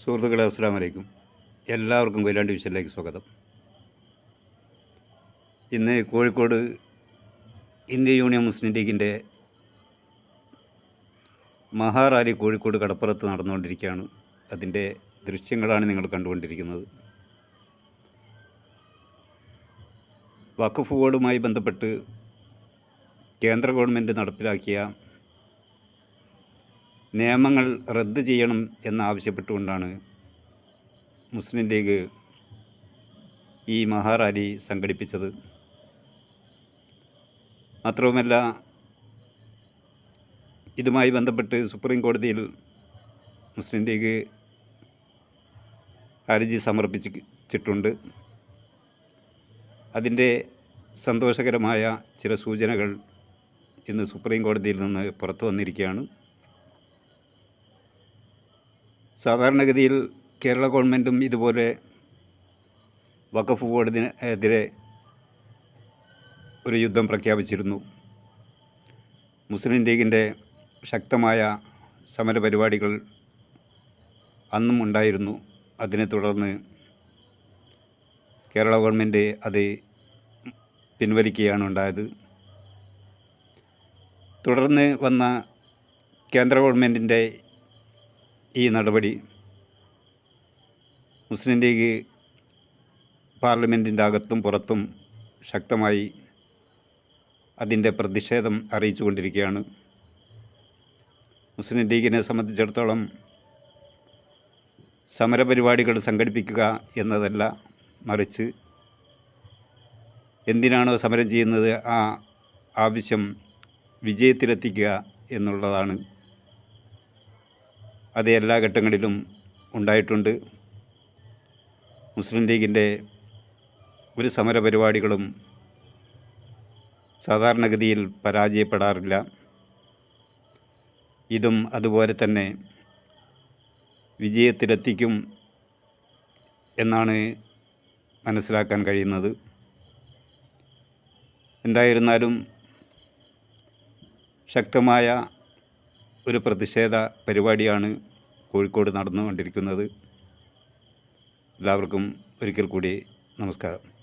സുഹൃത്തുക്കളെ അസ്സാം വലൈക്കും എല്ലാവർക്കും കൊയിലാണ്ടി വിഷനിലേക്ക് സ്വാഗതം. ഇന്ന് കോഴിക്കോട് ഇന്ത്യ യൂണിയൻ മുസ്ലിം ലീഗിന്റെ മഹാറാലി കോഴിക്കോട് കടപ്പുറത്ത് നടന്നുകൊണ്ടിരിക്കുകയാണ്. അതിന്റെ ദൃശ്യങ്ങളാണ് നിങ്ങൾ കണ്ടുകൊണ്ടിരിക്കുന്നത്. വഖഫ് ബോർഡുമായി ബന്ധപ്പെട്ട് കേന്ദ്ര ഗവൺമെന്റ് നടപ്പിലാക്കിയ നിയമങ്ങൾ റദ്ദ് ചെയ്യണം എന്നാവശ്യപ്പെട്ടുകൊണ്ടാണ് മുസ്ലിം ലീഗ് ഈ മഹാറാലി സംഘടിപ്പിച്ചത്. മാത്രവുമല്ല ഇതുമായി ബന്ധപ്പെട്ട് സുപ്രീം കോടതിയിൽ മുസ്ലിം ലീഗ് ഹർജി സമർപ്പിച്ചിട്ടുണ്ട്. അതിന്റെ സന്തോഷകരമായ ചില സൂചനകൾ ഇന്ന് സുപ്രീം കോടതിയിൽ നിന്ന് പുറത്തു വന്നിരിക്കുകയാണ്. സാധാരണഗതിയിൽ കേരള ഗവൺമെന്റും ഇതുപോലെ വഖഫ് ബോർഡിന് എതിരെ ഒരു യുദ്ധം പ്രഖ്യാപിച്ചിരുന്നു. മുസ്ലിം ലീഗിന്റെ ശക്തമായ സമരപരിപാടികൾ അന്നും ഉണ്ടായിരുന്നു. അതിനെ തുടർന്ന് കേരള ഗവൺമെന്റ് അത് പിൻവലിക്കുകയാണ് ഉണ്ടായത്. തുടർന്ന് വന്ന കേന്ദ്ര ഗവൺമെന്റിന്റെ ഈ നടപടി മുസ്ലിം ലീഗ് പാർലമെന്റിന്റെ അകത്തും പുറത്തും ശക്തമായി അതിന്റെ പ്രതിഷേധം അറിയിച്ചു കൊണ്ടിരിക്കുകയാണ്. മുസ്ലിം ലീഗിനെ സംബന്ധിച്ചിടത്തോളം സമരപരിപാടികൾ സംഘടിപ്പിക്കുക എന്നതല്ല മറിച്ച് എന്തിനാണോ സമരം ചെയ്യുന്നത് ആ ആവശ്യം വിജയത്തിലെത്തിക്കുക എന്നുള്ളതാണ്. അത് എല്ലാ ഘട്ടങ്ങളിലും ഉണ്ടായിട്ടുണ്ട്. മുസ്ലിം ലീഗിന്റെ ഒരു സമരപരിപാടികളും സാധാരണഗതിയിൽ പരാജയപ്പെടാറില്ല. ഇതും അതുപോലെ തന്നെ വിജയത്തിലെത്തിക്കും എന്നാണ് മനസ്സിലാക്കാൻ കഴിയുന്നത്. എന്തായിരുന്നാലും ശക്തമായ ഒരു പ്രതിഷേധ പരിപാടിയാണ് കോഴിക്കോട് നടന്നുകൊണ്ടിരിക്കുന്നത്. എല്ലാവർക്കും ഒരിക്കൽ കൂടി നമസ്കാരം.